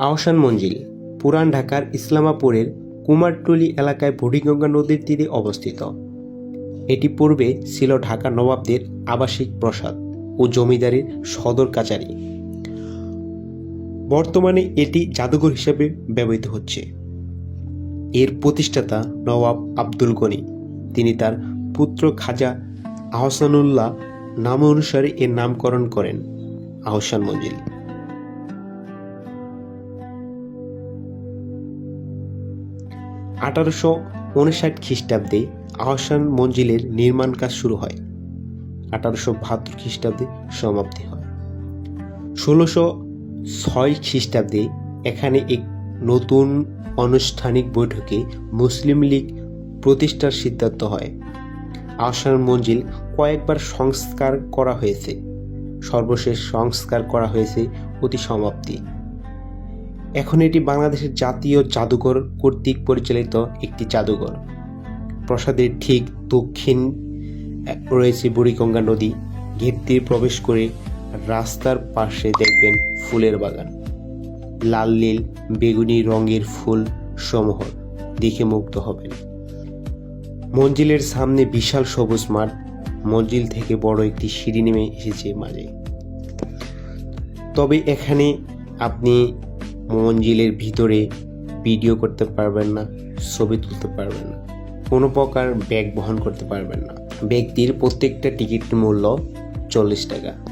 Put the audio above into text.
আহসান মঞ্জিল, পুরান ঢাকার ইসলামাপুরের কুমারটুলি এলাকায় বুড়িগঙ্গা নদীর তীরে অবস্থিত। এটি পূর্বে ছিল ঢাকা নবাবদের আবাসিক প্রসাদ ও জমিদারির সদর কাচারি বর্তমানে এটি জাদুঘর হিসেবে ব্যবহৃত হচ্ছে। এর প্রতিষ্ঠাতা নবাব আব্দুল গনি। তিনি তার পুত্র খাজা আহসানুল্লাহ নাম অনুসারে এর নামকরণ করেন আহসান মঞ্জিল। আঠারোশো উনষাট খ্রিস্টাব্দে আহসান মঞ্জিলের নির্মাণ কাজ শুরু হয়। আঠারোশো বাহাত্তর খ্রিস্টাব্দে সমাপ্তি হয়। ষোলোশো ছয় খ্রিস্টাব্দে এখানে এক নতুন আনুষ্ঠানিক বৈঠকে মুসলিম লীগ প্রতিষ্ঠার সিদ্ধান্ত হয়। আহসান মঞ্জিল কয়েকবার সংস্কার করা হয়েছে। সর্বশেষ সংস্কার করা হয়েছে অতি সমাপ্তি। এখন এটি বাংলাদেশের জাতীয় জাদুঘর কর্তৃক পরিচালিত একটি জাদুঘর। প্রাসাদের ঠিক দক্ষিণ রয়েছে বুড়িগঙ্গা নদী। গেট দিয়ে প্রবেশ করে রাস্তার পাশে দেখবেন ফুলের বাগান। লাল, নীল, বেগুনি রঙের ফুল সমূহ দেখে মুগ্ধ হবেন। মঞ্জিলের সামনে বিশাল সবুজ মাঠ। মঞ্জিল থেকে বড় একটি সিঁড়ি নেমে এসেছে মাঝে। তবে এখানে আপনি মঞ্জিলের ভিতরে ভিডিও করতে পারবেন না, ছবি তুলতে পারবেন না, কোনো প্রকার ব্যাগ বহন করতে পারবেন না। ব্যক্তির প্রত্যেকটা টিকিট মূল্য চল্লিশ টাকা।